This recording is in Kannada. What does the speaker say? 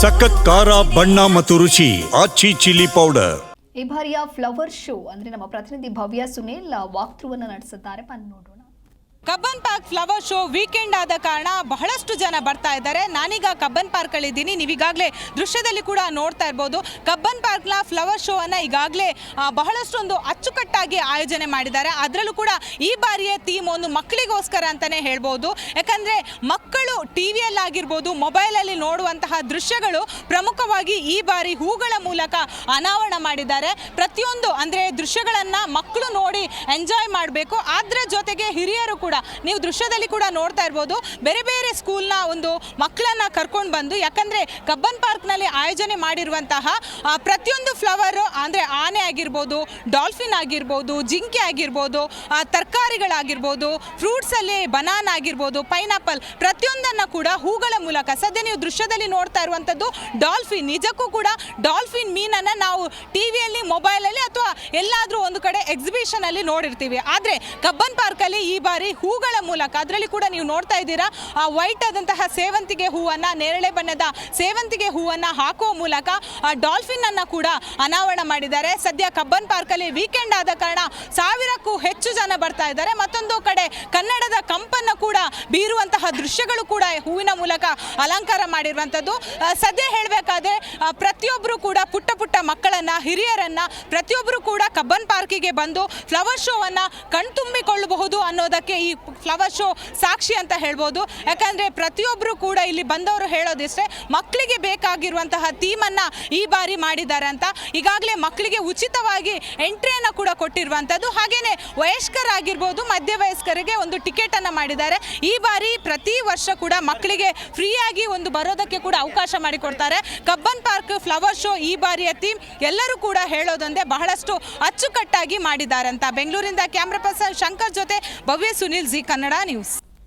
ಸಖತ್ ಖಾರ ಬಣ್ಣ ಮತ್ತು ರುಚಿ ಆಚಿ ಚಿಲ್ಲಿ ಪೌಡರ್. ಈ ಬಾರಿಯ ಫ್ಲವರ್ ಶೋ ಅಂದ್ರೆ ನಮ್ಮ ಪ್ರತಿನಿಧಿ ಭವ್ಯ ಸುನೀಲ್ ವಾಕ್ಥ್ರೂವನ್ನ ನಡೆಸಿದ್ದಾರೆ ಬನ್ನಿ ನೋಡೋಣ. Cubbon park flower show weekend ಆದ ಕಾರಣ ಬಹಳಷ್ಟು ಜನ ಬರ್ತಾ ಇದ್ದಾರೆ. ನಾನೀಗ ಕಬ್ಬನ್ ಪಾರ್ಕ್ ಅಲ್ಲಿ ಇದ್ದೀನಿ ನೀವೀಗಾಗಲೇ ದೃಶ್ಯದಲ್ಲಿ ಕೂಡ ನೋಡ್ತಾ ಇರ್ಬೋದು. ಕಬ್ಬನ್ ಪಾರ್ಕ್ನ ಫ್ಲವರ್ ಶೋ ಅನ್ನ ಈಗಾಗಲೇ ಬಹಳಷ್ಟೊಂದು ಅಚ್ಚುಕಟ್ಟಾಗಿ ಆಯೋಜನೆ ಮಾಡಿದ್ದಾರೆ. ಅದರಲ್ಲೂ ಕೂಡ ಈ ಬಾರಿಯ ಥೀಮ್ ಒಂದು ಮಕ್ಕಳಿಗೋಸ್ಕರ ಅಂತಲೇ ಹೇಳ್ಬೋದು. ಯಾಕಂದರೆ ಮಕ್ಕಳು ಟಿ ಆಗಿರ್ಬೋದು ಮೊಬೈಲಲ್ಲಿ ನೋಡುವಂತಹ ದೃಶ್ಯಗಳು ಪ್ರಮುಖವಾಗಿ ಈ ಬಾರಿ ಹೂಗಳ ಮೂಲಕ ಅನಾವರಣ ಮಾಡಿದ್ದಾರೆ. ಪ್ರತಿಯೊಂದು ಅಂದರೆ ದೃಶ್ಯಗಳನ್ನು ಮಕ್ಕಳು ನೋಡಿ ಎಂಜಾಯ್ ಮಾಡಬೇಕು. ಅದರ ಜೊತೆಗೆ ಹಿರಿಯರು ಕೂಡ, ನೀವು ದೃಶ್ಯದಲ್ಲಿ ಕೂಡ ನೋಡ್ತಾ ಇರ್ಬೋದು, ಬೇರೆ ಬೇರೆ ಸ್ಕೂಲ್ನ ಒಂದು ಮಕ್ಕಳನ್ನು ಕರ್ಕೊಂಡು ಬಂದು, ಯಾಕಂದರೆ ಕಬ್ಬನ್ ಪಾರ್ಕ್ನಲ್ಲಿ ಆಯೋಜನೆ ಮಾಡಿರುವಂತಹ ಪ್ರತಿಯೊಂದು ಫ್ಲವರ್, ಅಂದರೆ ಆನೆ ಆಗಿರ್ಬೋದು, ಡಾಲ್ಫಿನ್ ಆಗಿರ್ಬೋದು, ಜಿಂಕೆ ಆಗಿರ್ಬೋದು ತರಕಾರಿಗಳಾಗಿರ್ಬೋದು ಫ್ರೂಟ್ಸಲ್ಲಿ ಬನಾನ್ ಆಗಿರ್ಬೋದು ಪೈನಾಪಲ್ ಪ್ರತಿಯೊಂದನ್ನು ಕೂಡ ಹೂಗಳ ಮೂಲಕ, ಸದ್ಯ ನೀವು ದೃಶ್ಯದಲ್ಲಿ ನೋಡ್ತಾ ಇರುವಂಥದ್ದು ಡಾಲ್ಫಿನ್. ನಿಜಕ್ಕೂ ಕೂಡ ಡಾಲ್ಫಿನ್ ಮೀನನ್ನು ನಾವು ಟಿವಿಯಲ್ಲಿ ಮೊಬೈಲಲ್ಲಿ ಅಥವಾ ಎಲ್ಲಾದರೂ ಒಂದು ಕಡೆ ಎಕ್ಸಿಬಿಷನಲ್ಲಿ ನೋಡಿರ್ತೀವಿ. ಆದರೆ ಕಬ್ಬನ್ ಪಾರ್ಕಲ್ಲಿ ಈ ಬಾರಿ ಹೂಗಳ ಮೂಲಕ, ಅದರಲ್ಲಿ ಕೂಡ ನೀವು ನೋಡ್ತಾ ಇದ್ದೀರಾ, ಆ ವೈಟ್ ಆದಂತಹ ಸೇವಂತಿಗೆ ಹೂವನ್ನು, ನೇರಳೆ ಬಣ್ಣದ ಸೇವಂತಿಗೆ ಹೂವನ್ನು ಹಾಕುವ ಮೂಲಕ, ಆ ಡಾಲ್ಫಿನ್ ಅನ್ನು ಕೂಡ ಅನಾವರಣ ಮಾಡಿದ್ದಾರೆ. ಸದ್ಯ ಕಬ್ಬನ್ ಪಾರ್ಕಲ್ಲಿ ವೀಕೆಂಡ್ ಆದ ಕಾರಣ ಸಾವಿರಕ್ಕೂ ಹೆಚ್ಚು ಜನ ಬರ್ತಾ ಇದ್ದಾರೆ. ಮತ್ತೊಂದು ಕಡೆ ಕನ್ನಡದ ಕಂಪನ್ನ ಕೂಡ ಬೀರುವಂತಹ ದೃಶ್ಯಗಳು ಕೂಡ ಹೂವಿನ ಮೂಲಕ ಅಲಂಕಾರ ಮಾಡಿರುವಂಥದ್ದು. ಸದ್ಯ ಹೇಳಬೇಕಾದ್ರೆ ಪ್ರತಿಯೊಬ್ಬರು ಕೂಡ ಪುಟ್ಟ ಪುಟ್ಟ ಮಕ್ಕಳನ್ನ ಹಿರಿಯರನ್ನ ಪ್ರತಿಯೊಬ್ಬರು ಕೂಡ ಕಬ್ಬನ್ ಪಾರ್ಕಿಗೆ ಬಂದು ಫ್ಲವರ್ ಶೋವನ್ನ ಕಣ್ತುಂಬಿಕೊಳ್ಳಬಹುದು ಅನ್ನೋದಕ್ಕೆ ಈ ಫ್ಲವರ್ ಶೋ ಸಾಕ್ಷಿ ಅಂತ ಹೇಳ್ಬೋದು. ಯಾಕಂದ್ರೆ ಪ್ರತಿಯೊಬ್ಬರು ಕೂಡ ಇಲ್ಲಿ ಬಂದವರು ಹೇಳೋದಿಷ್ಟೇ ಮಕ್ಕಳಿಗೆ ಬೇಕಾಗಿರುವಂತಹ ಥೀಮನ್ನು ಈ ಬಾರಿ ಮಾಡಿದ್ದಾರೆ ಅಂತ. ಈಗಾಗಲೇ ಮಕ್ಕಳಿಗೆ ಉಚಿತವಾಗಿ ಎಂಟ್ರಿಯನ್ನು ಕೂಡ ಕೊಟ್ಟಿರುವಂಥದ್ದು. ಹಾಗೆಯೇ ವಯಸ್ಕರಾಗಿರ್ಬೋದು ಮಧ್ಯವಯಸ್ಕರಿಗೆ ಒಂದು ಟಿಕೆಟನ್ನು ಮಾಡಿದ್ದಾರೆ. ಈ ಬಾರಿ ಪ್ರತಿ ವರ್ಷ ಕೂಡ ಮಕ್ಕಳಿಗೆ ಫ್ರೀಯಾಗಿ ಒಂದು ಬರೋದಕ್ಕೆ ಕೂಡ ಅವಕಾಶ ಮಾಡಿಕೊಡ್ತಾರೆ. ಕಬ್ಬನ್ ಪಾರ್ಕ್ ಫ್ಲವರ್ ಶೋ ಈ ಬಾರಿಯ ಥೀಮ್ ಎಲ್ಲರೂ ಕೂಡ ಹೇಳೋದೊಂದೇ ಬಹಳಷ್ಟು ಅಚ್ಚುಕಟ್ಟಾಗಿ ಮಾಡಿದ್ದಾರೆ ಬೆಂಗಳೂರಿಂದ ಕ್ಯಾಮ್ರಾ ಪರ್ಸನ್ ಶಂಕರ್ ಜೊತೆ ಭವ್ಯ ಸುನಿಲ್ ಜಿ ಕನ್ನಡ ನ್ಯೂಸ್.